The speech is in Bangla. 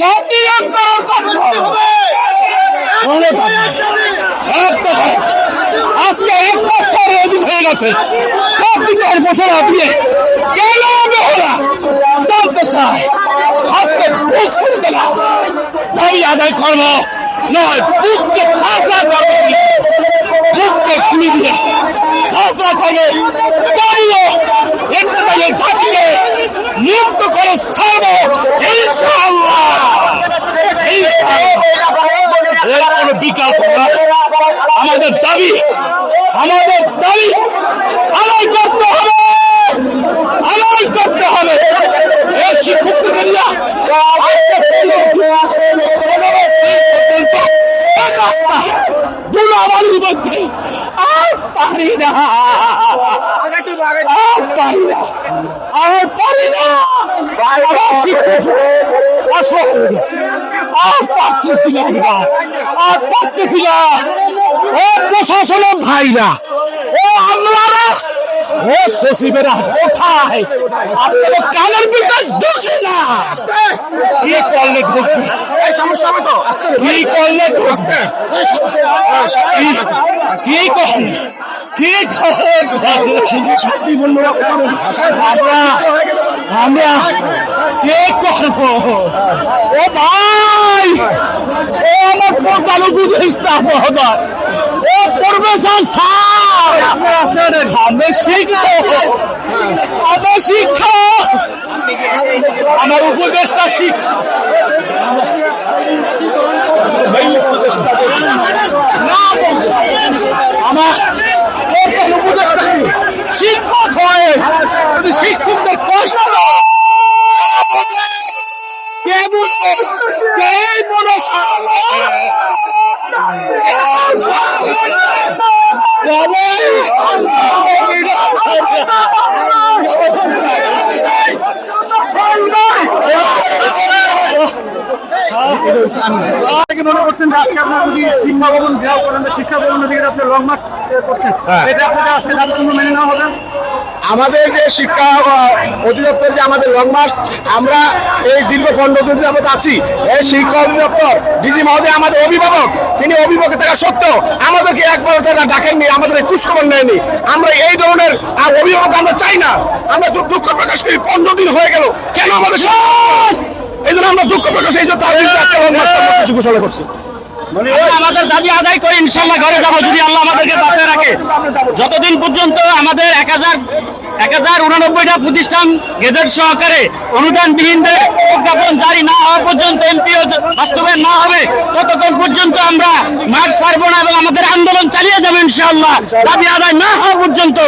জাতীয় আন্দোলন আজকে এক বছর অধিক হয়ে গেছে। বিচার ঘোষণা দিয়ে কেন বেহরা জানতে চায় আজকে দাবি আদায় করব। নয় খুলে দিয়ে। ফাঁসা করবে। মুক্ত করে ছাড়বো ইনশাআল্লাহ। এর কোনো বিকল্প নাই আমাদের দাবি আমাদের দাবি আদায় করতে হবে। আদায় করতে হবে। এই দুলাবালির মধ্যে আর পারি না। আর পারি না। আর পারি না। আমার। আর পারতেছি না। আর পারতেছি না। ও প্রশাসনের ভাইরা ও আমলারা ও সচিবেরা কোথায়? আপনাদের কানের ভিতর ঢুকে না। কি করলে ঢুকবে? সমস্যা হবে তো। কি করলে ঢুকবে? কি করলে? আমরা উপদেষ্টা শিক্ষা না বলছে। আমার প্রধান উপদেষ্টা কি? শিক্ষক হয়ে যদি শিক্ষকদের কষ্ট দেয়, কে বুঝবে কে মনে থেকে মনে করছেন যে আজকে আপনার যদি শিক্ষা ভবন দেওয়া করেন শিক্ষা ভবন থেকে আপনি লং মার্চ করছেন এটা আপনাদের আজকে জাতিসংঘ মেনে নেওয়া হবে? আমাদের যে শিক্ষা অধিদপ্তর যে আমাদের লং মার্চ আমরা এই দীর্ঘ পনেরো দিন যাবত আছি। এই শিক্ষা অধিদপ্তর ডিজি মহোদয় আমাদের অভিভাবক তিনি অভিভাবক থাকা সত্ত্বেও আমাদেরকে একবার তারা ডাকেননি আমাদের খোঁজখবর নেয়নি। আমরা এই ধরনের আর অভিভাবক আমরা চাই না। আমরা খুব দুঃখ প্রকাশ করি পনেরো দিন হয়ে গেল কেন আমাদের সব এই জন্য আমরা দুঃখ প্রকাশ এই জন্য কিছু ঘোষণা করছি। আমাদের দাবি আদায় করে ইনশাল্লাহ ঘরে যাব যদি আল্লাহ আমাদেরকে বাঁচিয়ে রাখে। যতদিন পর্যন্ত আমাদের এক হাজার এক হাজার উনানব্বইটা প্রতিষ্ঠান গেজেট সহকারে অনুদানবিহীনদের প্রজ্ঞাপন জারি না হওয়া পর্যন্ত এমপিও বাস্তবায়ন না হবে ততক্ষণ পর্যন্ত আমরা মাঠ ছাড়বো না এবং আমাদের আন্দোলন চালিয়ে যাব ইনশাল্লাহ দাবি আদায় না হওয়া পর্যন্ত।